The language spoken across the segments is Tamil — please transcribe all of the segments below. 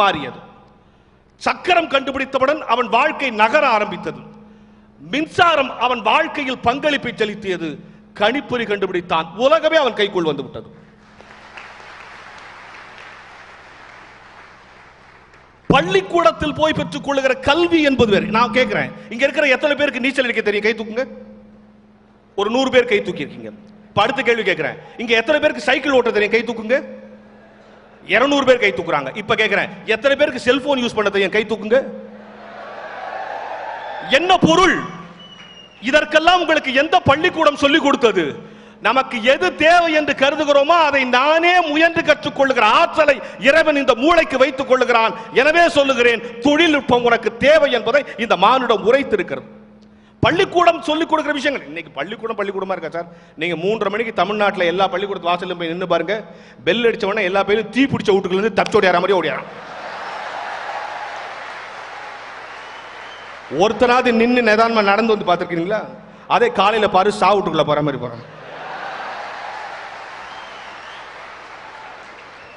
மாறியது. சக்கரம் கண்டுபிடித்தவுடன் அவன் வாழ்க்கை நகர ஆரம்பித்தது. மின்சாரம் அவன் வாழ்க்கையில் பங்களிப்பை செலுத்தியது. கணிப்பொறி கண்டுபிடித்தான். உலகமே அவன் கைக்குள் வந்து விட்டது. பள்ளிக்கூடத்தில் போய் பெற்றுக் கொள்ளுகிற கல்வி என்பது வேறு. நான் கேட்கிறேன் இங்க இருக்கிற எத்தனை பேருக்கு நீச்சல் அடிக்க தெரியும்? கை தூக்குங்க. ஒரு நூறு பேர் கை தூக்கி இருக்கீங்க அடுத்த கேள்வி கேட்கிறேன் இங்க எத்தனை பேருக்கு சைக்கிள் ஓட்ட தெரியும்? கை தூக்குங்க. இருநூறு பேர் கை தூக்குறாங்க. இப்ப கேட்கிறேன் எத்தனை பேருக்கு செல்போன் யூஸ் பண்ண தெரியும் கை தூக்குங்க? என்ன பொருள்? இதற்கெல்லாம் உங்களுக்கு எந்த பள்ளிக்கூடம் சொல்லிக் கொடுத்தது? நமக்கு எது தேவை என்று கருதுகிறோமோ அதை நானே முயன்று கற்றுக்கொள்ளுகிற ஆற்றலை இறைவன் இந்த மூளைக்கு வைத்துக் கொள்ளுகிறான். எனவே சொல்லுகிறேன் தொழில்நுட்பம் உனக்கு தேவை என்பதை இந்த மானுடம் உரைத்திருக்கிறது. பள்ளிக்கூடம் சொல்லிக் கொடுக்குற விஷயங்கள். இன்னைக்கு பள்ளிக்கூடம் பள்ளிக்கூடமா இருக்கா சார்? நீங்க மூன்றரை மணிக்கு தமிழ்நாட்டில் எல்லா பள்ளிக்கூடத்து வாசலும் போய் நின்று பாருங்க. பெல் அடிச்ச உடனே எல்லா பேரும் தீ பிடிச்ச வீட்டுக்குள்ள இருந்து தப்பிச்சு ஓடியார மாதிரி ஓடியாராம். ஒருத்தராவது நின்று நிதானமா நடந்து வந்து பார்த்துருக்கீங்களா? அதே காலையில் பாரு சாவுட்டுக்குள்ள போற மாதிரி போறாங்க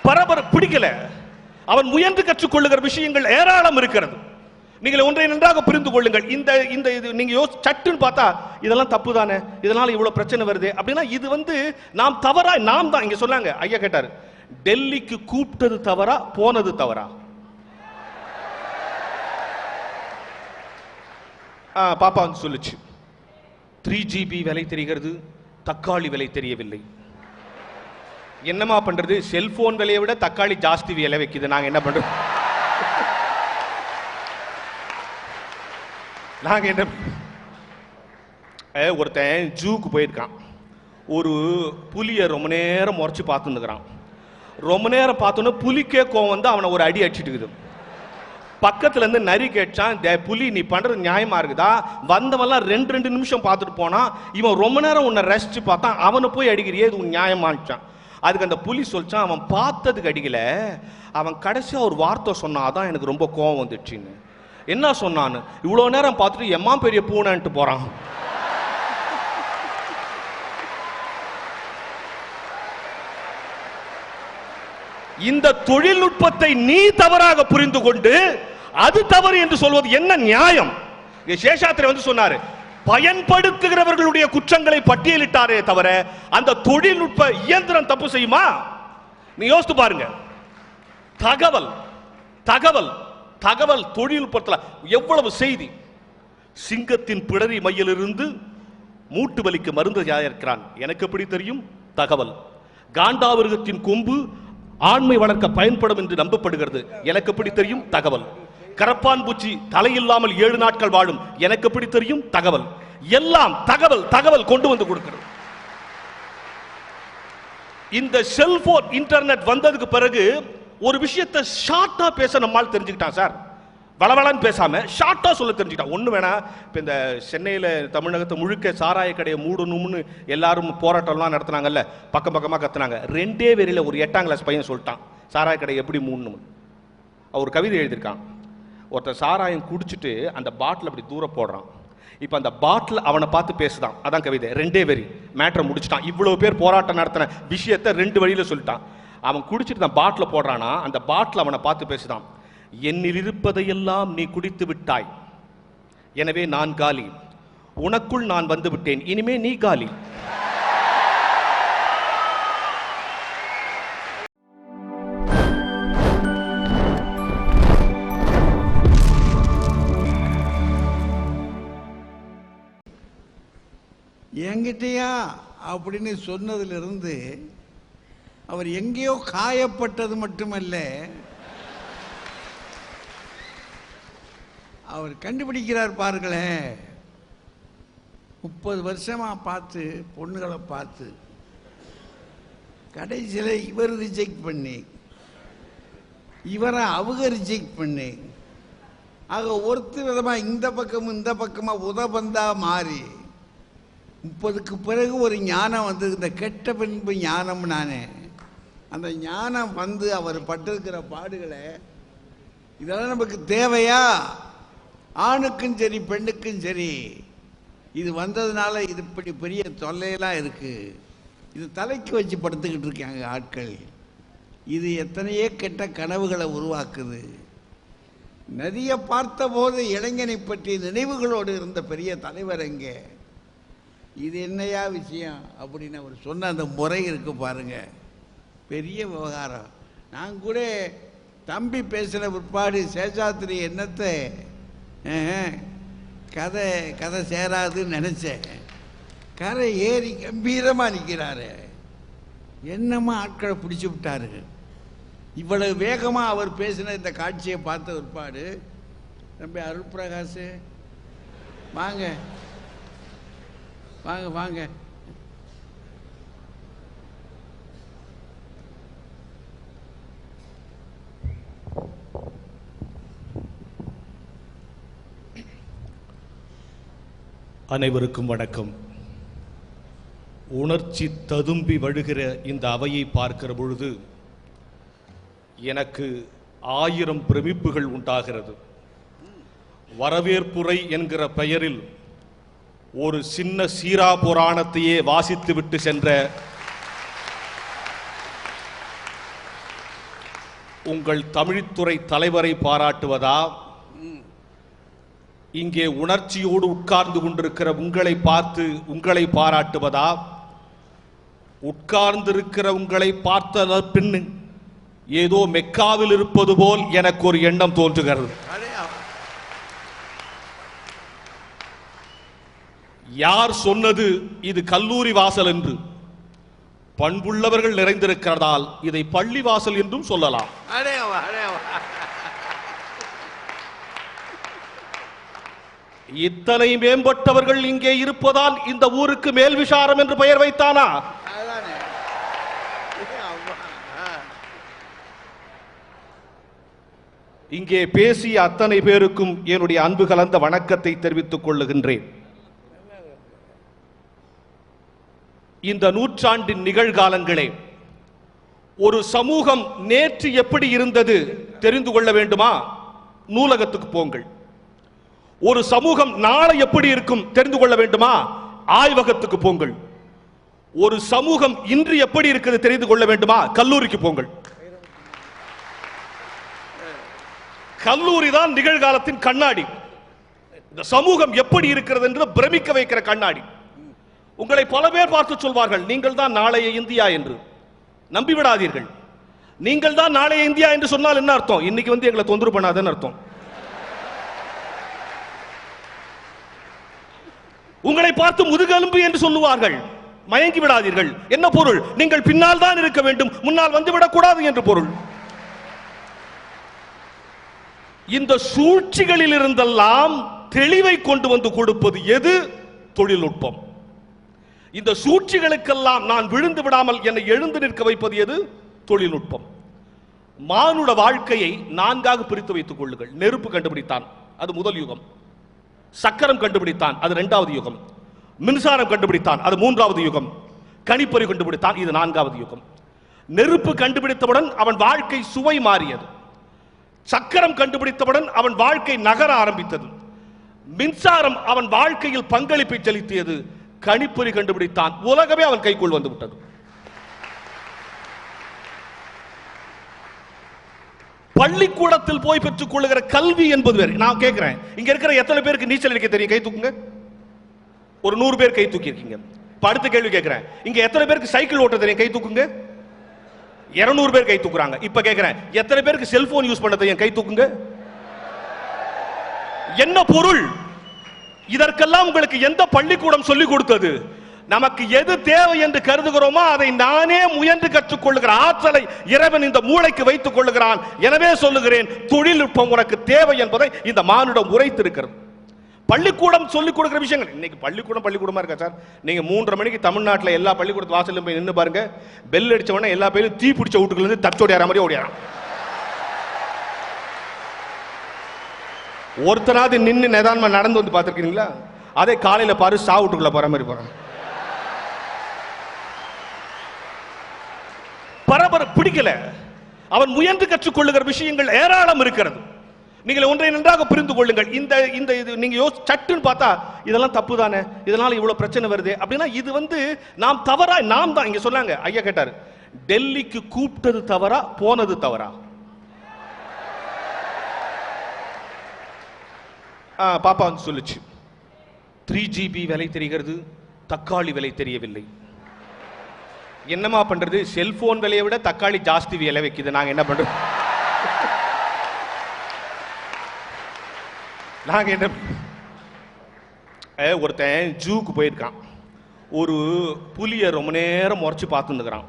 பரபர பிடிக்கல. அவன் முயன்று கற்றுக்கொள்ளுகிற விஷயங்கள் ஏராளம் இருக்கிறது. நீங்கள் ஒன்றை நன்றாக புரிந்து கொள்ளுங்கள். இந்த இந்த இது நீங்க யோசி சட்டுன்னு பார்த்தா இதெல்லாம் தப்பு தானே இதனால இவ்வளவு பிரச்சனை வருது? அப்படின்னா இது வந்து நாம் தவறா நாம் தான் இங்க சொன்னாங்க ஐயா கேட்டாரு டெல்லிக்கு கூப்பிட்டது தவறா போனது தவறா? பாப்பா வந்து சொல்லுச்சு த்ரீ ஜிபி விலை தெரிகிறது தக்காளி விலை தெரியவில்லை. என்னமா பண்றது? செல்போன் விலையை விட தக்காளி ஜாஸ்தி விலை வைக்குது நாங்க என்ன பண்றோம் நாங்கள் என்ன ஒருத்தன் ஜூக்கு போயிருக்கான். ஒரு புலியை ரொம்ப நேரம் முறைச்சி பார்த்துன்னுக்குறான். ரொம்ப நேரம் பார்த்தோன்னே புலிக்கே கோவம் வந்து அவனை ஒரு அடி அடிச்சிட்டுக்குது. பக்கத்துல இருந்து நரி கேட்டான் புலி நீ பண்றது நியாயமா இருக்குதா? வந்தவன்லாம் ரெண்டு ரெண்டு நிமிஷம் பார்த்துட்டு போனா இவன் ரொம்ப நேரம் உன்னை ரசிச்சு பார்த்தான். அவனை போய் அடிக்கிறியே இது உன் அதுக்கு அந்த புலி சொல்லிச்சான் அவன் பார்த்ததுக்கு அடிக்கல. அவன் கடைசியாக ஒரு வார்த்தை சொன்னாதான் எனக்கு ரொம்ப கோவம் வந்துச்சுன்னு என்ன சொன்னான்னு? இவ்வளோ நேரம் பார்த்துட்டு எம்மா பெரிய பூனைன்ட்டு போறான். இந்த தொழில்நுட்பத்தை நீ தவறாக புரிந்து கொண்டு அது தவறு என்று சொல்வது என்ன நியாயம்? சேஷாத்திரி வந்து சொன்னாரு பயன்படுத்துகிறவர்களுடைய குற்றங்களை பட்டியலிட்டாரே தவிர அந்த தொழில்நுட்ப இயந்திரம் தப்பு செய்யுமா? நீ யோசித்து பாருங்க. தகவல் தகவல். தகவல் தொழில்நுட்பத்தில் எவ்வளவு செய்தி? சிங்கத்தின் பிடரி மையிலிருந்து மூட்டு வலிக்கு மருந்து தயாரிக்கிறான். எனக்கு எப்படி தெரியும்? தகவல். காண்டாவிருகத்தின் கொம்பு ஆண்மை வளர்க்க பயன்படும் என்று நம்பப்படுகிறது. எனக்கு எப்படி தெரியும்? தகவல். கரப்பான் பூச்சி தலையில்லாமல் ஏழு நாட்கள் வாழும். எனக்கு எப்படி தெரியும்? தகவல். எல்லாம் தகவல் தகவல் கொண்டு வந்து கொடுக்கிறது. இந்த செல்போன் இன்டர்நெட் வந்ததுக்கு பிறகு ஒரு விஷயத்தை ஷார்ட்டா பேச நம்மால் தெரிஞ்சுக்கிட்டான் சார். வளவளன்னு பேசாம ஷார்ட்டா சொல்ல தெரிஞ்சுக்கிட்டான். ஒன்று வேணா இப்போ இந்த சென்னையில் தமிழகத்தை முழுக்க சாராய கடையை மூடணும்னு எல்லாரும் போராட்டம்லாம் நடத்துனாங்கல்ல பக்கம் பக்கமாக கத்துனாங்க. ரெண்டே வெறியில் ஒரு எட்டாம் கிளாஸ் பையன் சொல்லிட்டான். சாராய கடையை எப்படி மூடணும் அவர் கவிதை எழுதியிருக்கான். ஒருத்தர் சாராயம் குடிச்சிட்டு அந்த பாட்டில் அப்படி தூரம் போடுறான். இப்போ அந்த பாட்டில் அவனை பார்த்து பேசுதான். அதான் கவிதை. ரெண்டே வரி. மேட்ரை முடிச்சிட்டான். இவ்வளோ பேர் போராட்டம் நடத்தின விஷயத்தை ரெண்டு வழியில சொல்லிட்டான். அவன் குடிச்சிட்டு தான் பாட்டில் போடுறானா அந்த பாட்டில் அவனை பார்த்து பேசுதான் என்னில் இருப்பதையெல்லாம் நீ குடித்து விட்டாய். எனவே நான் காலி. உனக்குள் நான் வந்து விட்டேன். இனிமே நீ காலி. என்கிட்டயா? அப்படின்னு சொன்னதிலிருந்து அவர் எங்கேயோ காயப்பட்டது மட்டுமல்ல அவர் கண்டுபிடிக்கிறார் பாருங்களேன். முப்பது வருஷமா பார்த்து பொண்ணுகளை பார்த்து கடைசியில் இவர் ரிஜெக்ட் பண்ணி இவரை அவங்க ரிஜெக்ட் பண்ணி ஆக ஒருத்தர் விதமாக இந்த பக்கமும் இந்த பக்கமாக உதபந்தா மாறி முப்பதுக்கு பிறகு ஒரு ஞானம் வந்தது. இந்த கெட்ட பின்பு ஞானம் நானே அந்த ஞானம் வந்து அவர் பட்டிருக்கிற பாடுகளை இதெல்லாம் நமக்கு தேவையா? ஆணுக்கும் சரி பெண்ணுக்கும் சரி. இது வந்ததுனால இது இப்படி பெரிய தொல்லையெல்லாம் இருக்குது இது தலைக்கு வச்சு படுத்துக்கிட்டு இருக்காங்க ஆட்கள். இது எத்தனையோ கெட்ட கனவுகளை உருவாக்குது. நதியை பார்த்தபோது இளைஞனை பற்றி நினைவுகளோடு இருந்த பெரிய தலைவர் எங்கே? இது என்னையா விஷயம்? அப்படின்னு அவர் சொன்ன அந்த முறை இருக்கு பாருங்கள் பெரிய விவகாரம். நான் கூட தம்பி பேசின பிற்பாடு சேஷாத்திரி என்னத்தை கதை கதை சேராதுன்னு நினச்சேன். கரை ஏறி கம்பீரமாக நிற்கிறாரு என்னமோ ஆட்களை பிடிச்சி விட்டாரு? இவ்வளவு வேகமாக அவர் பேசின இந்த காட்சியை பார்த்த பிற்பாடு தம்பி அருள் பிரகாஷ் வாங்க வாங்க வாங்க. அனைவருக்கும் வணக்கம். உணர்ச்சி ததும்பி வழுகிற இந்த அவையை பார்க்கிற பொழுது எனக்கு ஆயிரம் பிரமிப்புகள் உண்டாகிறது. வரவேற்புரை என்கிற பெயரில் ஒரு சின்ன சீரா புராணத்தையே வாசித்துவிட்டு சென்ற உங்கள் தமிழ்த்துறை தலைவரை பாராட்டுவதா? இங்கே உணர்ச்சியோடு உட்கார்ந்து கொண்டிருக்கிற உங்களை பார்த்து உங்களை பாராட்டுவதா? உட்கார்ந்திருக்கிற உங்களை பார்த்த பின்னு? ஏதோ மெக்காவில் இருப்பது போல் எனக்கு ஒரு எண்ணம் தோன்றுகிறது. யார் சொன்னது இது கல்லூரி வாசல் என்று? பண்புள்ளவர்கள் நிறைந்திருக்கிறதால் இதை பள்ளி வாசல் என்றும் சொல்லலாம் அடே வா, அடே வா. இத்தனை மேம்பட்டவர்கள் இங்கே இருப்பதால் இந்த ஊருக்கு மேல் விசாரம் என்று பெயர் வைத்தானா. இங்கே பேசிய அத்தனை பேருக்கும் என்னுடைய அன்பு கலந்த வணக்கத்தை தெரிவித்துக் கொள்ளுகின்றேன். இந்த நூற்றாண்டின் நிகழ்காலங்களே ஒரு சமூகம் நேற்று எப்படி இருந்தது தெரிந்து கொள்ள வேண்டுமா? நூலகத்துக்கு போங்கள். ஒரு சமூகம் நாளை எப்படி இருக்கும் தெரிந்து கொள்ள வேண்டுமா? ஆய்வகத்துக்கு போங்கள். ஒரு சமூகம் இன்று எப்படி இருக்கிறது தெரிந்து கொள்ள வேண்டுமா? கல்லூரிக்கு போங்கள். கல்லூரி தான் நிகழ்காலத்தின் கண்ணாடி. இந்த சமூகம் எப்படி இருக்கிறது என்று பிரமிக்க வைக்கிற கண்ணாடி. உங்களை பல பேர் பார்த்து சொல்வார்கள் நீங்கள் தான் நாளைய இந்தியா என்று. நம்பிவிடாதீர்கள். நீங்கள் தான் நாளைய இந்தியா என்று சொன்னால் என்ன அர்த்தம்? இன்னைக்கு வந்து எங்களை தொந்தரவு பண்ணாதன்னு அர்த்தம். உங்களை பார்த்து முதுகெலும்பு என்று சொல்லுவார்கள். மயங்கி விடாதீர்கள். என்ன பொருள்? நீங்கள் பின்னால் தான் இருக்க வேண்டும். முன்னால் வந்து விடக்கூடாது என்று பொருள். இந்த சூழ்ச்சிகளில் இருந்தெல்லாம் தெளிவை கொண்டு வந்து கொடுப்பது எது? தொழில்நுட்பம். இந்த சூழ்ச்சிகளுக்கெல்லாம் நான் விழுந்து விடாமல் என்னை எழுந்து நிற்க வைப்பது எது? தொழில்நுட்பம். மானுட வாழ்க்கையை நான்காக பிரித்து வைத்துக் கொள்ளுங்கள். நெருப்பு கண்டுபிடித்தான். அது முதல் யுகம். சக்கரம் கண்டுபிடித்தான். அது ரெண்டாவது யுகம். மின்சாரம் கண்டுபிடித்தான். அது மூன்றாவது யுகம். கணிப்பொறி கண்டுபிடித்தான். இது நான்காவது யுகம். நெருப்பு கண்டுபிடித்தவுடன் அவன் வாழ்க்கை சுவை மாறியது. சக்கரம் கண்டுபிடித்தவுடன் அவன் வாழ்க்கை நகர ஆரம்பித்தது. மின்சாரம் அவன் வாழ்க்கையில் பங்களிப்பை செலுத்தியது. கணிப்பொறி கண்டுபிடித்தான். உலகமே அவன் கைக்குள் வந்துவிட்டது பள்ளிக்கூடத்தில் போய் பெற்றுக் கொள்ளுகிற கல்வி என்பது வேறு. நான் கேட்கிறேன். இங்க இருக்கிற எத்தனை பேருக்கு நீச்சல் அடிக்க தெரியும்? கை தூக்குங்க. ஒரு நூறு பேர் கை தூக்கி இருக்கீங்க இப்ப அடுத்த கேள்வி கேட்கிறேன். இங்க எத்தனை பேருக்கு சைக்கிள் ஓட்ட தெரியும்? கை தூக்குங்க. இருநூறு பேர் கை தூக்குறாங்க. இப்ப கேட்கிறேன். எத்தனை பேருக்கு செல்போன் யூஸ் பண்ண தெரியும்? கை தூக்குங்க. என்ன பொருள்? இதற்கெல்லாம் உங்களுக்கு எந்த பள்ளிக்கூடம் சொல்லிக் கொடுத்தது? நமக்கு எது தேவை என்று கருதுகிறோமோ அதை நானே முயன்று கற்றுக்கொள்ளுகிற ஆற்றலை இறைவன் இந்த மூளைக்கு வைத்துக் கொள்ளுகிறான். எனவே சொல்லுகிறேன் தொழில்நுட்பம் உனக்கு தேவை என்பதை இந்த மானுடம் உரைத்திருக்கிறது. பள்ளிக்கூடம் சொல்லிக் கொடுக்கிற விஷயங்கள். இன்னைக்கு பள்ளிக்கூடம் பள்ளிக்கூடமா இருக்கா சார்? நீங்க மூன்றரை மணிக்கு தமிழ்நாட்டில் எல்லா பள்ளிக்கூடத்து வாசலும் போய் நின்று பாருங்க. பெல் அடிச்ச உடனே எல்லா பேரும் தீ பிடிச்ச வீட்டுக்குள்ள இருந்து தச்சோடியார மாதிரி ஓடிறான் ஒருத்தனாவது நின்று நிதானமா நடந்து வந்து பார்த்துருக்கீங்களா? அதே காலையில் பாரு சா போகிற போற மாதிரி போறாங்க. பரபர பிடிக்கல. அவன் முயன்று கற்றுக்கொள்ளுகிற விஷயங்கள் ஏராளம் இருக்கிறது. நீங்கள் ஒன்றை நன்றாக புரிந்து கொள்ளுங்கள். இந்த இந்த இது நீங்க யோசி சட்டுன்னு பார்த்தா இதெல்லாம் தப்பு தானே இதனால இவ்வளவு பிரச்சனை வருது? அப்படின்னா இது வந்து நாம் தவறா நாம் தான் இங்க சொன்னாங்க ஐயா கேட்டாரு டெல்லிக்கு கூப்பிட்டது தவறா போனது தவறா? ஆ, பாப்பா வந்து சொல்லுச்சு த்ரீ ஜிபி விலை தெரிகிறது தக்காளி விலை தெரியவில்லை. என்னமா பண்றது? செல்போன் விலையை விட தக்காளி ஜாஸ்தி விலை வைக்குது. நாங்க என்ன பண்றது? நாங்க என்ன ஒருத்தன் ஜூக்கு போயிருக்கான். ஒரு புலியை ரொம்ப நேரம் முறைச்சு பார்த்துருக்குறான்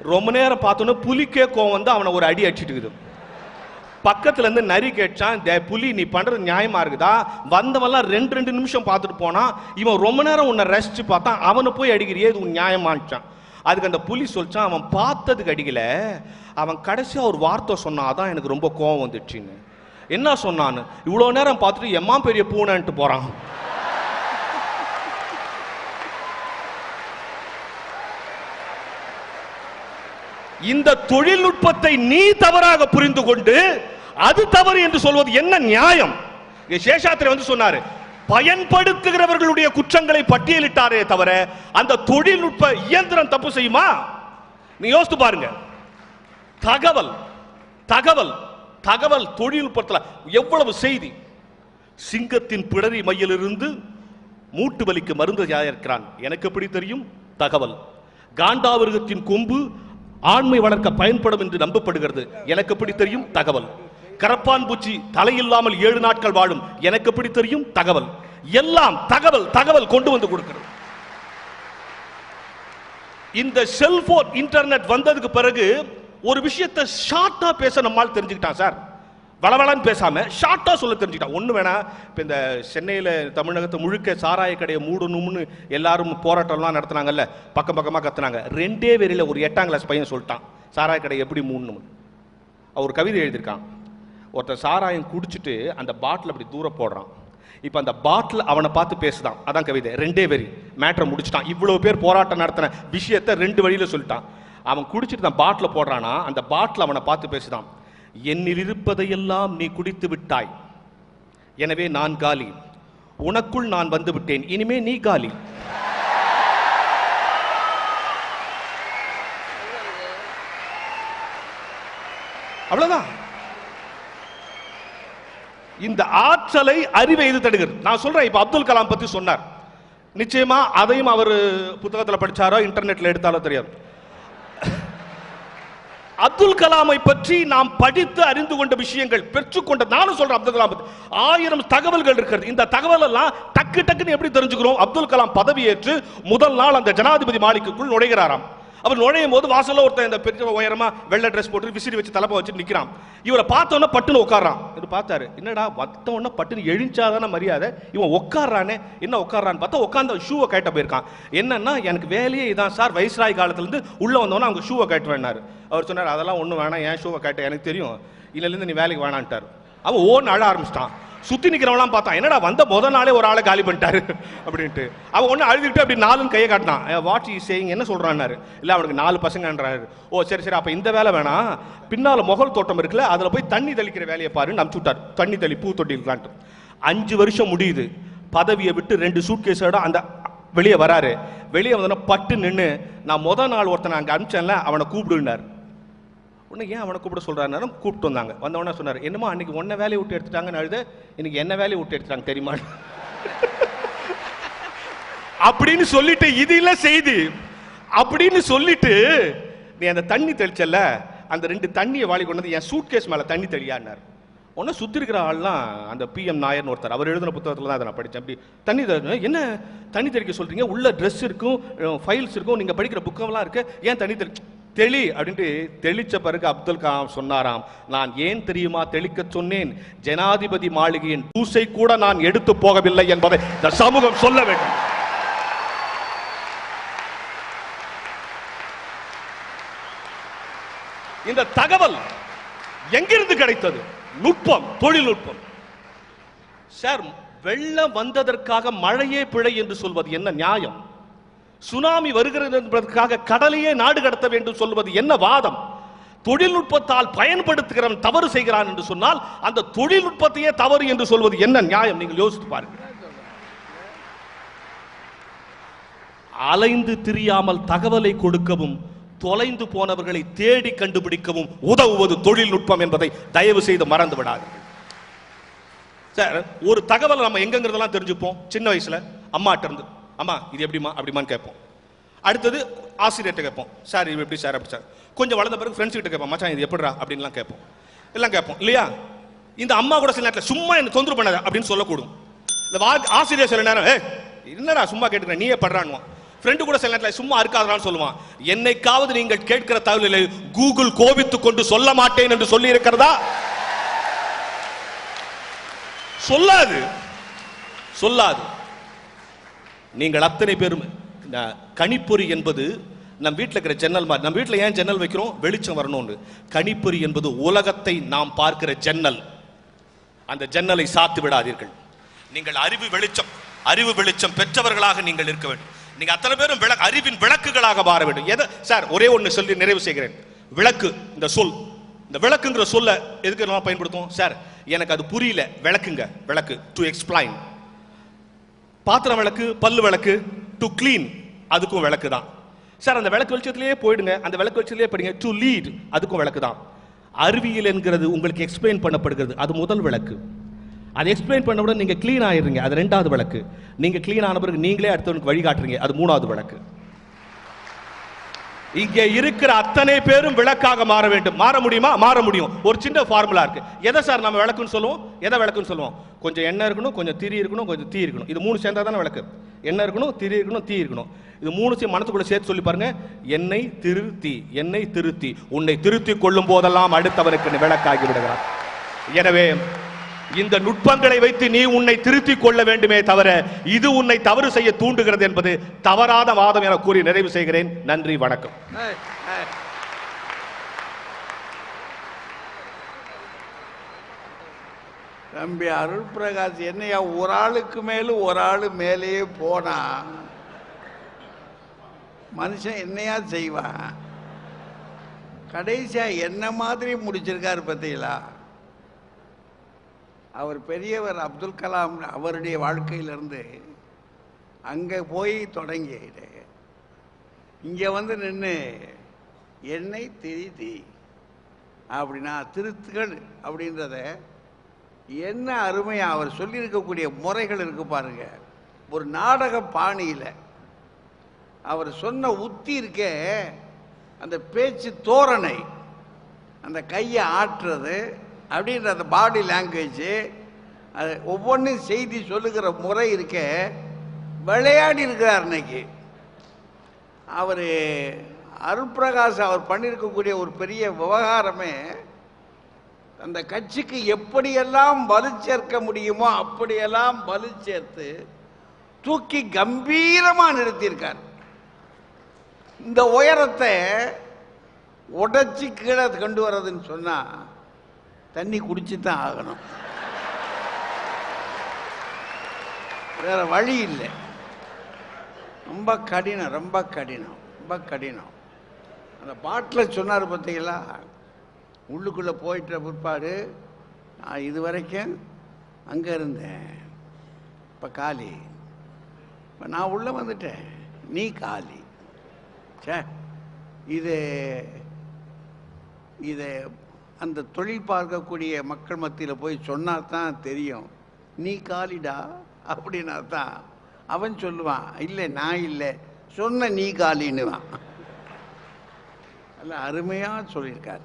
ரொம்ப நேரம் பார்த்தோன்னே புலிக்கே கோவம் வந்து அவனை ஒரு அடி அடிச்சிட்டு இருக்குது. பக்கத்துல இருந்து நரி கேட்டான் "டேய் புலி நீ பண்றது நியாயமா இருக்குதா? வந்தவெல்லாம் ரெண்டு ரெண்டு நிமிஷம் பார்த்துட்டு போனா இவன் ரொம்ப நேரம் உன்னை ரசிச்சு பார்த்தான். அவனை போய் அடிக்கிறியே இது உன் நியாயமான்ச்சான் அதுக்கு அந்த புலி சொல்லிச்சான் அவன் பார்த்ததுக்கு அடிக்கல. அவன் கடைசியாக ஒரு வார்த்தை சொன்னாதான் எனக்கு ரொம்ப கோவம் வந்துச்சுன்னு என்ன சொன்னான்னு? இவ்வளோ நேரம் பார்த்துட்டு எம்மா பெரிய பூனைன்ட்டு போகிறான் இந்த தொழில்நுட்பத்தை நீ தவறாக புரிந்து கொண்டு அது தவறு என்று சொல்வது என்ன நியாயம்? சேஷாத்திரி வந்து சொன்னாரு பயன்படுத்துகிறவர்களுடைய குற்றங்களை பட்டியலிட்டாரே தவிர அந்த தொழில்நுட்ப இயந்திரம் தப்பு செய்யுமா? நீ யோசித்து பாருங்க. தகவல் தகவல் தகவல் தொழில்நுட்பத்தில் எவ்வளவு செய்தி? சிங்கத்தின் பிடரி மையிலிருந்து மூட்டு வலிக்கு மருந்து தயாரிக்கிறான். எனக்கு எப்படி தெரியும்? தகவல். காண்டாவிருகத்தின் கொம்பு ஆண்மை வளர்க்க பயன்படும் என்று நம்பப்படுகிறது. எனக்கு எப்படி தெரியும்? தகவல். கரப்பான் பூச்சி தலையில்லாமல் ஏழு நாட்கள் வாழும் எனக்கு எப்படி தெரியும்? தகவல். எல்லாம் தகவல் தகவல் கொண்டு வந்து கொடுக்கிறது. இந்த செல்போன் இன்டர்நெட் வந்ததுக்கு பிறகு ஒரு விஷயத்தை ஷார்ட்டா பேச நம்மால் தெரிஞ்சுக்கிட்டான் சார். வளவளன்னு பேசாம ஷார்ட்டா சொல்ல தெரிஞ்சுக்கிட்டான். ஒண்ணு வேணா இப்போ இந்த சென்னையில தமிழகத்தை முழுக்க சாராய கடையை மூடணும்னு எல்லாரும் போராட்டம்லாம் நடத்துனாங்கல்ல பக்கம் பக்கமா கத்துனாங்க. ரெண்டே வேரில ஒரு எட்டாம் கிளாஸ் பையன் சொல்லிட்டான் சாராய கடை எப்படி மூடணும் அவர் கவிதை எழுதியிருக்கான். ஒருத்தன் சாராயம் குடிச்சிட்டு அந்த பாட்டில் அப்படி தூரம் போடுறான். இப்போ அந்த பாட்டில் அவனை பார்த்து பேசுதான். அதான் கவிதை. ரெண்டே வரி. மேட்ரை முடிச்சிட்டான். இவ்வளோ பேர் போராட்டம் நடத்தின விஷயத்தை ரெண்டு வழியில் சொல்லிட்டான். அவன் குடிச்சிட்டு தான் பாட்டில் போடுறானா? அந்த பாட்டில் அவனை பார்த்து பேசுதான். என்னில் இருப்பதையெல்லாம் நீ குடித்து விட்டாய். எனவே நான் காலி. உனக்குள் நான் வந்து விட்டேன். இனிமே நீ காலி. அவ்வளோதான் இந்த ஆற்றலை அறிவை எது தடுகிறது நான் சொல்றேன் இப்ப அப்துல் கலாம் பத்தி சொன்னார். நிச்சயமா அதையும் அவர் புத்தகத்தில் படிச்சாரோ இன்டர்நெட்ல எடுத்தாலோ தெரியாது. அப்துல் கலாமை பற்றி நாம் படித்து அறிந்து கொண்ட விஷயங்கள் பெற்றுக்கொண்ட நானும் சொல்றேன் அப்துல் கலாம் பத்தி. ஆயிரம் தகவல்கள் இருக்கிறது. இந்த தகவல் எல்லாம் டக்கு டக்குன்னு எப்படி தெரிஞ்சுக்கிறோம்? அப்துல் கலாம் பதவியேற்று முதல் நாள் அந்த ஜனாதிபதி மாளிகைக்குள் நுழைகிறாராம். அவர் நுழையும் போது வாசல்ல ஒருத்தன் இந்த பெரிய உயரமா வெள்ளை ட்ரெஸ் போட்டு விசிறி வச்சு தலைப்பை வச்சு நிற்கிறான் இவரை பார்த்தோன்னே பட்டுன்னு உட்கார்றான். இவர் பார்த்தாரு என்னடா வத்த பட்டுன்னு எழிஞ்சாதானே மரியாதை? இவன் உட்கார்றானே? என்ன உட்கார்றான்னு பார்த்தா உட்காந்து ஷூவை கட்ட போயிருக்கான். என்னன்னா எனக்கு வேலையே இதான் சார். வைஸ்ராய் காலத்துலேருந்து உள்ளே உள்ள வந்தவொடனே அவங்க ஷூவை கட்டுவேன்னாரு அவர் சொன்னார் அதெல்லாம் ஒன்றும் வேணாம். ஏன் ஷூவை கட்ட எனக்கு தெரியும். இல்லைலேருந்து நீ வேலைக்கு வேணான்ட்டார். அவன் ஓன் அழ ஆரம்பிச்சிட்டான். சுத்தி நிற்கிறவங்களாம் பார்த்தா என்னடா வந்த முத நாளே ஒரு ஆளை காலி பண்ணிட்டாரு. அப்படின்ட்டு. அவன் ஒன்று அழுதுகிட்டு அப்படி நாலும் கையை காட்டினான். வாட் இஸ் சேயிங் என்ன சொல்றான்னாரு? இல்ல அவனுக்கு நாலு பசங்கன்றாரு. ஓ சரி சரி அப்ப இந்த வேலை வேணாம். பின்னால முகல் தோட்டம் இருக்குல்ல அதுல போய் தண்ணி தெளிக்கிற வேலையை பாருன்னு அமுச்சு விட்டார். தண்ணி தெளி பூ தொட்டிருக்கலான்ட்டு அஞ்சு வருஷம் முடியுது. பதவியை விட்டு ரெண்டு சூட்கேஸோட அந்த வெளியே வராரு. வெளியே வந்தோன்னா பட்டு நின்று நான் முத நாள் ஒருத்தனை அங்கே அனுப்பிச்சேன்ல அவனை கூப்பிடுனார் உடனே ஏன் அவனை கூப்பிட சொல்கிறாருனாலும் கூப்பிட்டு வந்தாங்க. வந்தவொடனே சொன்னார் என்னமோ அன்றைக்கி ஒன்றை வேலையை விட்டு எடுத்துட்டாங்கன்னு அழுது இன்னைக்கு என்ன வேலையை விட்டு எடுத்துட்டாங்க தெரியுமா? அப்படின்னு சொல்லிட்டு இது இல்லை செய்தி. அப்படின்னு சொல்லிட்டு நீ அந்த தண்ணி தெளிச்சல்ல அந்த ரெண்டு தண்ணியை வாளி கொண்டு வந்து என் சூட்கேஸ் மேலே தண்ணி தெளியான்னார். உடனே சுற்றி இருக்கிற ஆள்லாம் அந்த பிஎம் நாயர்னு ஒருத்தர் அவர் எழுதின புத்தகத்தில் தான் அதை நான் படித்தேன் அப்படி தண்ணி தெளி என்ன தண்ணி தெளிக்க சொல்கிறீங்க உள்ள ட்ரெஸ் இருக்கும் ஃபைல்ஸ் இருக்கும் நீங்கள் படிக்கிற புக்கெல்லாம் இருக்குது ஏன் தண்ணி தெளி தெளி அப்படின்ட்டு தெளிச்ச பிறகு அப்துல் கலாம் சொன்னாராம் நான் ஏன் தெரியுமா தெளிக்க சொன்னேன்? ஜனாதிபதி மாளிகையின் தூசை கூட நான் எடுத்து போகவில்லை என்பதை இந்த சமூகம் சொல்ல வேண்டும். இந்த தகவல் எங்கிருந்து கிடைத்தது? நுட்பம் தொழில்நுட்பம். சார் வெள்ளம் வந்ததற்காக மழையே பிழை என்று சொல்வது என்ன நியாயம்? சுனாமி வருகிறது என்பதற்காக கடலையே நாடு கடத்த வேண்டும் சொல்வது என்ன வாதம்? தொழில்நுட்பத்தால் பயன்படுத்துகிறவன் தவறு செய்கிறான் என்று சொன்னால் அந்த தொழில்நுட்பத்தையே தவறு என்று சொல்வது என்ன நியாயம்? நீங்கள் யோசித்து பாருங்கள். அலைந்து திரியாமல் தகவலை கொடுக்கவும் தொலைந்து போனவர்களை தேடி கண்டுபிடிக்கவும் உதவுவது தொழில்நுட்பம் என்பதை தயவு செய்து மறந்து விடாது சார் ஒரு தகவலை நம்ம எங்கங்கிறதெல்லாம் தெரிஞ்சுப்போம்? சின்ன வயசுல அம்மாட்ட இருந்து. அம்மா இது எப்படிமா அப்படிமான்னு கேட்போம். அடுத்தது ஆசிரியர்கிட்ட கேட்போம். சார் இது எப்படி சார்? அப்படி சார். கொஞ்சம் வளர்ந்த பிறகு ஃப்ரெண்ட்ஸ் கிட்ட கேட்போம். மச்சான் இது எப்படிரா அப்படின்லாம் கேட்போம். எல்லாம் கேட்போம். இல்லையா? இந்த அம்மா கூட சில நேரத்தில் சும்மா என்ன தொந்தரவு பண்ணாத அப்படின்னு சொல்லக்கூடும். இந்த வா ஆசிரியர் சில நேரம் ஏ என்னடா சும்மா கேட்டுக்கிறேன் நீயே படுறான்னுவான். ஃப்ரெண்டு கூட சில நேரத்தில் சும்மா இருக்காதான்னு சொல்லுவான். என்னைக்காவது நீங்கள் கேட்கிற தகவலை கூகுள் கோபித்துக் கொண்டு சொல்ல மாட்டேன் என்று சொல்லி இருக்கிறதா? சொல்லாது. சொல்லாது. நீங்கள் அத்தனை பேரும் கணிப்பொறி என்பது நம் வீட்டில் இருக்கிற ஜன்னல் மாதிரி நம்ம வீட்டில் ஏன் ஜன்னல் வைக்கிறோம்? வெளிச்சம் வரணும்னு. கணிப்பொறி என்பது உலகத்தை நாம் பார்க்கிற ஜன்னல். அந்த ஜன்னலை சாத்து விடாதீர்கள். நீங்கள் அறிவு வெளிச்சம் அறிவு வெளிச்சம் பெற்றவர்களாக நீங்கள் இருக்க வேண்டும். நீங்க அத்தனை பேரும் விளக்கு அறிவின் விளக்குகளாக மாற வேண்டும். எதை சார் ஒரே ஒன்று சொல்லி நிறைவு செய்கிறேன். விளக்கு இந்த சொல். இந்த விளக்குங்கிற சொல்ல எதுக்கு நம்ம பயன்படுத்துவோம்? சார் எனக்கு அது புரியல. விளக்குங்க விளக்கு. டு எக்ஸ்பிளைன் பாத்திரம் விளக்கு பல்லு விளக்கு டு க்ளீன் அதுக்கும் விளக்கு தான். சார் அந்த விளக்கு வெளிச்சத்திலேயே போயிடுங்க. அந்த விளக்கு வெளிச்சத்திலேயே படிங்க. டு லீட் அதுக்கும் விளக்கு தான். அறிவியல் என்கிறது உங்களுக்கு எக்ஸ்பிளைன் பண்ணப்படுகிறது. அது முதல் விளக்கு. அதை எக்ஸ்பிளைன் பண்ண உடனே நீங்கள் க்ளீன் ஆயிடுறீங்க. அது ரெண்டாவது விளக்கு. நீங்கள் க்ளீன் ஆன பிறகு நீங்களே அடுத்தவனுக்கு வழிகாட்டுறீங்க அது மூணாவது விளக்கு. இங்கே இருக்கிற அத்தனை பேரும் விளக்காக மாற வேண்டும். மாற முடியுமா? மாற முடியும். ஒரு சின்ன ஃபார்முலா இருக்கு. எதை சார் நம்ம விளக்குன்னு சொல்லுவோம்? எதை விளக்குன்னு சொல்லுவோம்? கொஞ்சம் எண்ணெய் இருக்கணும் கொஞ்சம் திரி இருக்கணும் கொஞ்சம் தீ இருக்கணும். இது மூணு சேர்ந்தா தானே விளக்கு? எண்ணெய் இருக்கணும் திரி இருக்கணும் தீ இருக்கணும். இது மூணு சே மனசுக்குள்ள சேர்த்து சொல்லி பாருங்க. எண்ணெய் திருத்தி எண்ணெய் திருத்தி உன்னை திருத்தி கொள்ளும் போதெல்லாம் அடுத்தவனுக்கு விளக்காகி விடுகிறார் எனவே இந்த நுட்பங்களை வைத்து நீ உன்னை திருத்திக் கொள்ள வேண்டுமே தவிர இது உன்னை தவறு செய்ய தூண்டுகிறது என்பது தவறாத வாதம் என கூறி நிறைவு செய்கிறேன். நன்றி வணக்கம். தம்பி அருள் பிரகாஷ் என்னையா ஒரு ஆளுக்கு மேலும் ஒரு ஆள் மேலேயே போனா? மனுஷன் என்னையா செய்வான்? கடைசியா என்ன மாதிரி முடிச்சிருக்காரு பார்த்தீங்களா அவர் பெரியவர் அப்துல் கலாம் அவருடைய வாழ்க்கையிலிருந்து அங்கே போய் தொடங்கிட்டு இங்கே வந்து நின்று என்னை திரிதி அப்படின்னா திருத்துகள் அப்படின்றத என்ன அருமையா அவர் சொல்லியிருக்கக்கூடிய முறைகள் இருக்கு பாருங்க. ஒரு நாடக பாணியில். அவர் சொன்ன உத்தி இருக்கே அந்த பேச்சு தோரணை அந்த கையை ஆட்டுறது அப்படின்ற அந்த பாடி லாங்குவேஜ் அது ஒவ்வொன்றும் செய்தி சொல்லுகிற முறை இருக்கே விளையாடி இருக்கிறார் இன்னைக்கு. அவர் அருள்பிரகாஷ் அவர் பண்ணியிருக்கக்கூடிய ஒரு பெரிய விவகாரமே அந்த கட்சிக்கு எப்படியெல்லாம் வலு சேர்க்க முடியுமோ அப்படியெல்லாம் வலு சேர்த்து தூக்கி கம்பீரமாக நிறுத்தியிருக்கார். இந்த உயரத்தை உடைச்சி கீழே கொண்டு வர்றதுன்னு சொன்னால் தண்ணி குடிச்சு தான் ஆகணும். வேற வழி இல்லை. ரொம்ப கடினம் ரொம்ப கடினம் ரொம்ப கடினம். அந்த பாட்டில் சொன்னார் பார்த்தீங்களா? உள்ளுக்குள்ளே போயிட்ட பிற்பாடு நான் இது வரைக்கும் அங்கே இருந்தேன். இப்போ காலி. இப்போ நான் உள்ளே வந்துட்டேன். நீ காலி. சே இது இதை அந்த தொழில் பார்க்கக்கூடிய மக்கள் மத்தியில் போய் சொன்னா தான் தெரியும். நீ காலிடா? அப்படின்னா தான் அவன் சொல்லுவான் இல்லை நான் இல்லை. சொன்ன நீ காலின்னுவான். அல்ல அருமையாக சொல்லியிருக்கார்.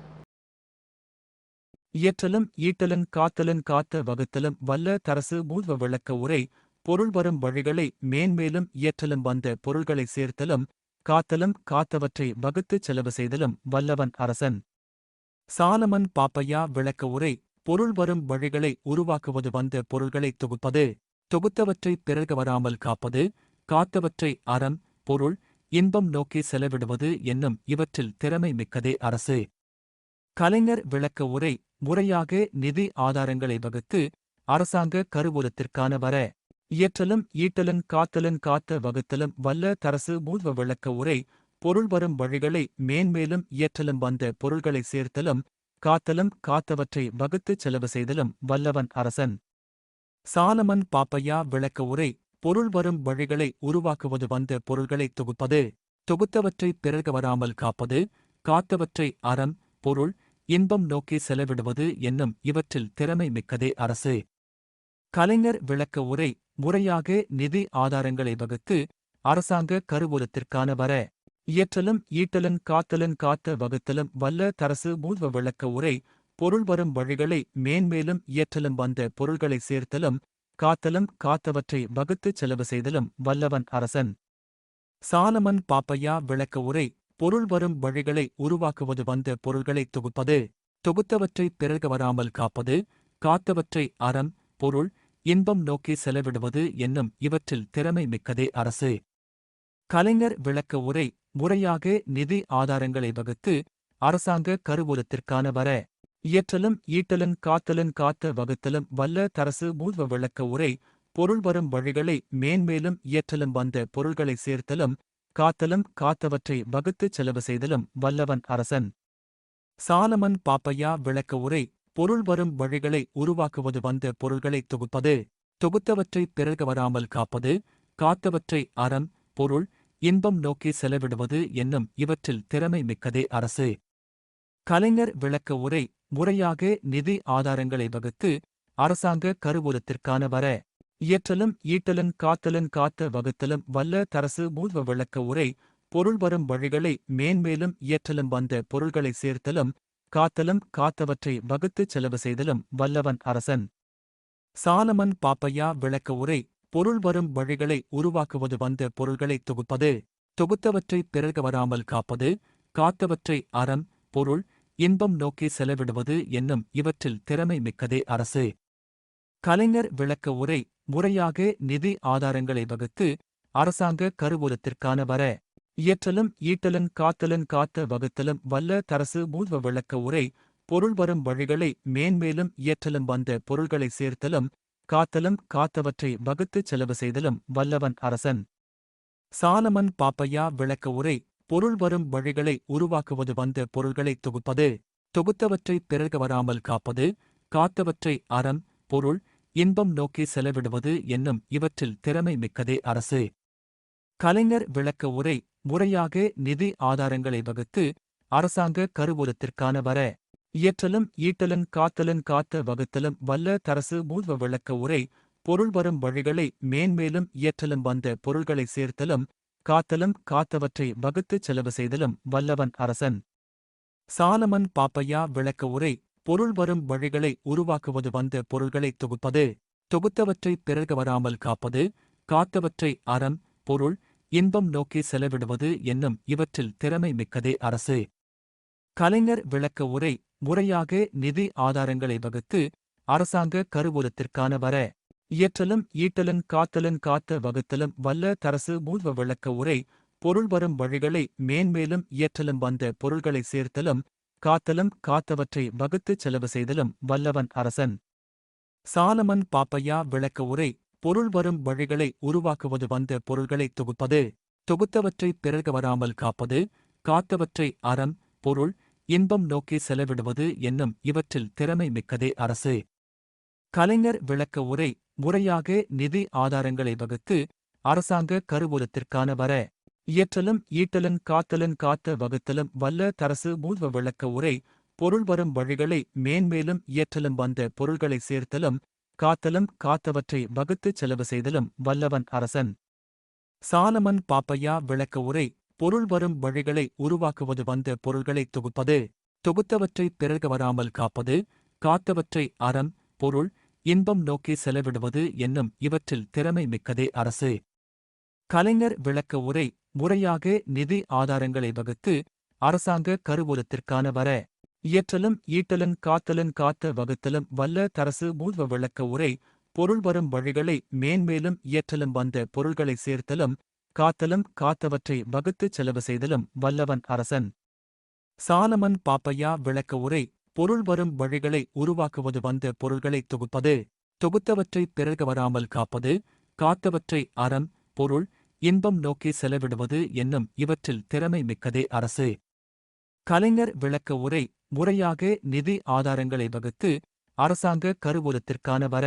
இயற்றலும் ஈட்டலன் காத்தலன் காத்த வகுத்தலும் வல்ல தரசு மூழ்வ விளக்க உரை பொருள் வரும் வழிகளை மேன்மேலும் இயற்றலும் வந்த பொருள்களை சேர்த்தலும் காத்தலும் காத்தவற்றை வகுத்துச் செலவு செய்தலும் வல்லவன் அரசன். சாலமன் பாப்பையா விளக்க உரை பொருள் வரும் வழிகளை உருவாக்குவது வந்த பொருள்களை தொகுப்பது தொகுத்தவற்றை பிறகு வராமல் காப்பது காத்தவற்றை அறம் பொருள் இன்பம் நோக்கி செலவிடுவது என்னும் இவற்றில் திறமை மிக்கதே அரசு. கலைஞர் விளக்க உரை முறையாக நிதி ஆதாரங்களை வகுத்து அரசாங்க கருவூலத்திற்கான வர இயற்றலும் ஈட்டலும் காத்தலும் காத்த வகுத்தலும் வல்ல தரசு மூழ்வ விளக்க உரை பொருள் வரும் வழிகளை மேன்மேலும் இயற்றலும் வந்த பொருள்களை சேர்த்தலும் காத்தலும் காத்தவற்றை வகுத்துச் செலவு செய்தலும் வல்லவன் அரசன். சாலமன் பாப்பையா விளக்க உரை பொருள் வரும் வழிகளை உருவாக்குவது வந்த பொருள்களை தொகுப்பது தொகுத்தவற்றை பிறகு வராமல் காப்பது காத்தவற்றை அறம் பொருள் இன்பம் நோக்கி செலவிடுவது என்னும் இவற்றில் திறமை மிக்கதே அரசு. கலைஞர் விளக்க உரை முறையாக நிதி ஆதாரங்களை வகுத்து அரசாங்க கருவூலத்திற்கான வர இயற்றலும் ஈட்டலன் காத்தலன் காத்த வகுத்தலும் வல்ல தரசு மூழ்வ விளக்க உரை பொருள் வரும் வழிகளை மேன்மேலும் இயற்றலும் வந்த பொருள்களை சேர்த்தலும் காத்தலும் காத்தவற்றை வகுத்துச் செலவு செய்தலும் வல்லவன் அரசன். சாலமன் பாப்பையா விளக்க உரை பொருள் வரும் வழிகளை உருவாக்குவது வந்த பொருள்களை தொகுப்பது தொகுத்தவற்றை பிறகு வராமல் காப்பது காத்தவற்றை அறம் பொருள் இன்பம் நோக்கி செலவிடுவது என்னும் இவற்றில் திறமை மிக்கதே அரசு. கலைஞர் விளக்க உரை முறையாக நிதி ஆதாரங்களை வகுத்து அரசாங்க கருவூலத்திற்கான வர இயற்றலும் ஈட்டலன் காத்தலன் காத்த வகுத்தலும் வல்ல தரசு மூழ்வ விளக்க உரை பொருள் வரும் வழிகளை மேன்மேலும் இயற்றலும் வந்த பொருள்களை சேர்த்தலும் காத்தலும் காத்தவற்றை வகுத்துச் செலவு செய்தலும் வல்லவன் அரசன். சாலமன் பாப்பையா விளக்க உரை பொருள் வரும் வழிகளை உருவாக்குவது வந்த பொருள்களை தொகுப்பது தொகுத்தவற்றை பிறகு வராமல் காப்பது காத்தவற்றை அறம் பொருள் இன்பம் நோக்கி செலவிடுவது என்னும் இவற்றில் திறமை மிக்கதே அரசு. கலைஞர் விளக்க உரை முறையாக நிதி ஆதாரங்களை வகுத்து அரசாங்க கருவூலத்திற்கான வர. இயற்றலும் ஈட்டலன் காத்தலன் காத்த வகுத்தலும் வல்ல தரசு மூழ்வ விளக்க உரை பொருள் வரும் வழிகளை மேன்மேலும் இயற்றலும் வந்த பொருள்களை சேர்த்தலும் காத்தலும் காத்தவற்றை வகுத்துச் செலவு செய்தலும் வல்லவன் அரசன். சாலமன் பாப்பையா விளக்க உரை பொருள் வரும் வழிகளை உருவாக்குவது வந்த பொருள்களை தொகுப்பது தொகுத்தவற்றை பிறகு வராமல் காப்பது காத்தவற்றை அறம் பொருள் இன்பம் நோக்கி செலவிடுவது என்னும் இவற்றில் திறமை மிக்கதே அரசு. கலைஞர் விளக்க உரை முறையாக நிதி ஆதாரங்களை வகுத்து அரசாங்க கருவூலத்திற்கான வர இயற்றலும் ஈட்டலும் காத்தலன் காத்த வகுத்தலும் வல்ல தரசு மூழ்வ விளக்க உரை பொருள் வரும் வழிகளை மேன்மேலும் இயற்றலும் வந்த பொருள்களை சேர்த்தலும் காத்தலும் காத்தவற்றை வகுத்துச் செலவு செய்தலும் வல்லவன் அரசன். சாலமன் பாப்பையா விளக்க உரை பொருள் வரும் வழிகளை உருவாக்குவது வந்த பொருள்களை தொகுப்பது தொகுத்தவற்றை பிறகு வராமல் காப்பது காத்தவற்றை அறம் பொருள் இன்பம் நோக்கி செலவிடுவது என்னும் இவற்றில் திறமை மிக்கதே அரசு. கலைஞர் விளக்க உரை முறையாக நிதி ஆதாரங்களை வகுத்து அரசாங்க கருவூலத்திற்கான வர. இயற்றலும் ஈட்டலன் காத்தலன் காத்த வகுத்தலும் வல்ல தரசு மூழ்வ விளக்க உரை பொருள் வரும் வழிகளை மேன்மேலும் இயற்றலும் வந்த பொருள்களை சேர்த்தலும் காத்தலும் காத்தவற்றை வகுத்துச் செலவு செய்தலும் வல்லவன் அரசன். சாலமன் பாப்பையா விளக்க உரை பொருள் வரும் வழிகளை உருவாக்குவது வந்த பொருள்களை தொகுப்பது தொகுத்தவற்றை பிறகு வராமல் காப்பது காத்தவற்றை அறம் பொருள் இன்பம் நோக்கி செலவிடுவது என்னும் இவற்றில் திறமை மிக்கதே அரசு. கலைஞர் விளக்க உரை முறையாக நிதி ஆதாரங்களை வகுத்து அரசாங்க கருவூலத்திற்கான வர இயற்றலும் ஈட்டலும் காத்தலும் காத்த வகுத்தலும் வல்ல தரசு மூழ்வ விளக்க உரை பொருள் வரும் வழிகளை மேன்மேலும் இயற்றலும் வந்த பொருள்களை சேர்த்தலும் காத்தலும் காத்தவற்றை வகுத்துச் செலவு செய்தலும் வல்லவன் அரசன். சாலமன் பாப்பையா விளக்க உரை பொருள் வரும் வழிகளை உருவாக்குவது வந்த பொருள்களை தொகுப்பது தொகுத்தவற்றை பிறகு வராமல் காப்பது காத்தவற்றை அறம் பொருள் இன்பம் நோக்கி செலவிடுவது என்னும் இவற்றில் திறமை மிக்கதே அரசு. கலைஞர் விளக்க உரை முறையாக நிதி ஆதாரங்களை வகுத்து அரசாங்க கருவூலத்திற்கான வர இயற்றலும் ஈட்டலன் காத்தலன் காத்த வகுத்தலும் வல்ல தரசு மூழ்வ விளக்க உரை பொருள் வரும் வழிகளை மேன்மேலும் இயற்றலும் வந்த பொருள்களை சேர்த்தலும் காத்தலும் காத்தவற்றை வகுத்துச் செலவு செய்தலும் வல்லவன் அரசன். சாலமன் பாப்பையா விளக்க உரை பொருள் வரும் வழிகளை உருவாக்குவது வந்த பொருள்களை தொகுப்பது தொகுத்தவற்றை பிறகு வராமல் காப்பது காத்தவற்றை அறம் பொருள் இன்பம் நோக்கி செலவிடுவது என்னும் இவற்றில் திறமை மிக்கதே அரசு. கலைஞர் விளக்க உரை முறையாக நிதி ஆதாரங்களை வகுத்து அரசாங்க கருவூலத்திற்கான வர இயற்றலும் ஈட்டலன் காத்தலன் காத்த வகுத்தலும் வல்ல தரசு மூழ்வ விளக்க உரை பொருள் வரும் வழிகளை மேன்மேலும் இயற்றலும் வந்த பொருள்களை சேர்த்தலும் காத்தலும் காத்தவற்றை வகுத்துச் செலவு செய்தலும் வல்லவன் அரசன். சாலமன் பாப்பையா விளக்க உரை பொருள் வரும் வழிகளை உருவாக்குவது வந்த பொருள்களை தொகுப்பது தொகுத்தவற்றை பிறகு வராமல் காப்பது காத்தவற்றை அறம் பொருள் இன்பம் நோக்கி செலவிடுவது என்னும் இவற்றில் திறமை மிக்கதே அரசு. கலைஞர் விளக்க உரை முறையாக நிதி ஆதாரங்களை வகுத்து அரசாங்க கருவூலத்திற்கான வர.